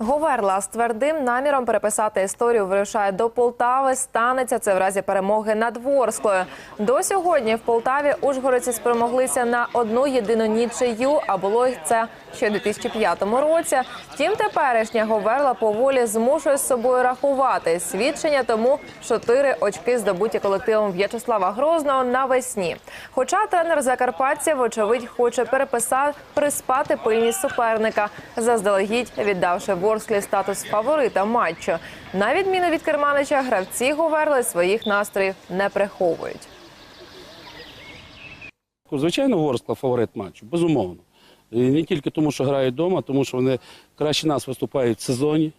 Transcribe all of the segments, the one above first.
Говерла з твердим наміром переписати історію вирушає до Полтави. Станеться це в разі перемоги над Ворсклою. До сьогодні в Полтаві ужгородці спромоглися на одну єдину нічию, а було це ще у 2005 році. Втім, теперішня Говерла поволі змушує з собою рахувати. Свідчення тому чотири очки здобуті колективом В'ячеслава Грозного навесні. Хоча тренер Закарпаття, вочевидь, хоче переписати приспати пильність суперника, заздалегідь віддавши Ворсклі статус фаворита матчу. На відміну від керманича, гравці Говерли своїх настроїв не приховують. Звичайно, Ворскла фаворит матчу, безумовно. І не тільки тому, що грають вдома, тому що вони краще нас виступають в сезоні.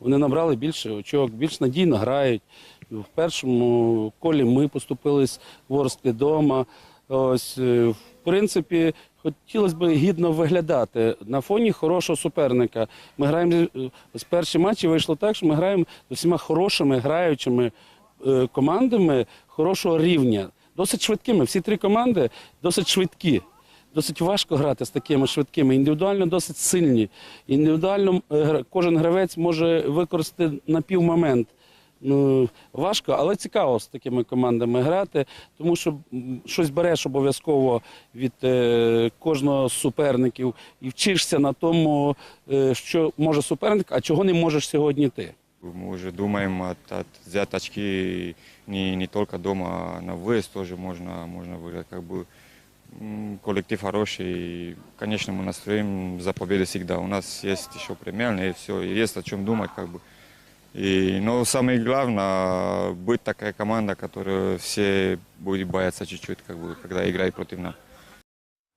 Вони набрали більше очок, більш надійно грають. В першому колі ми поступились Ворсклі вдома. Ось, е, в принципі, хотілося б гідно виглядати на фоні хорошого суперника. Ми граємо з перші матчі вийшло так, що ми граємо з усіма хорошими граючими е, командами хорошого рівня, досить швидкими. Всі три команди досить швидкі. Досить важко грати з такими швидкими, індивідуально досить сильні. Індивідуально е, кожен гравець може використати на півмомент Ну, важко, але цікаво з такими командами грати, тому що м, щось береш обов'язково від е, кожного з суперників і вчишся на тому, е, що може суперник, а чого не можеш сьогодні ти. Мы уже думаем от, от взять очки не, не только дома, а на выезд тоже можно, можно выиграть. Как бы м, коллектив хороший. И, конечно, мы настроим за победу всегда. У нас есть еще премиальные, и все, и есть о чем думать. Как бы. И, но самое главное, быть такая команда, которая все будет бояться чуть-чуть, как бы, когда играют против нас.